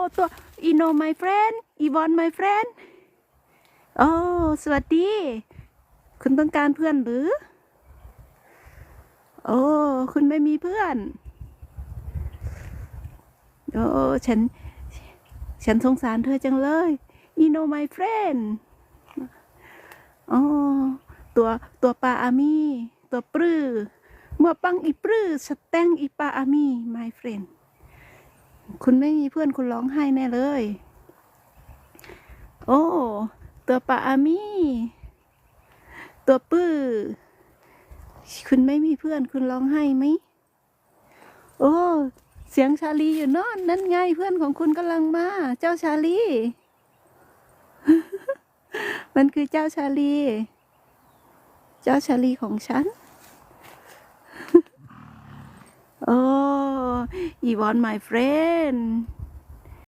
อ้ตัวอีโน my friend อีวอน my friend โอ้สวัสดี คุณต้องการเพื่อนหรือ โอ้คุณไม่มีเพื่อน โอ้ฉัน ฉันสงสารเธอจังเลยอีโน my friend อ๋อตัวตัวปลาอามี ตัวปลื้อเมื่อปังอีปลื้อสแตงอีปลาอามี my friend คุณไม่มีเพื่อนคุณร้องไห้แน่เลย โอ้ ตัวปลาอามีตัวปื้อ คุณไม่มีเพื่อนคุณร้องไห้ไหม โอ้ เสียงชาลีอยู่นอนนั่นไงเพื่อนของคุณกำลังมา เจ้าชาลี มันคือเจ้าชาลี เจ้าชาลีของฉัน โอ้อีวอน my friend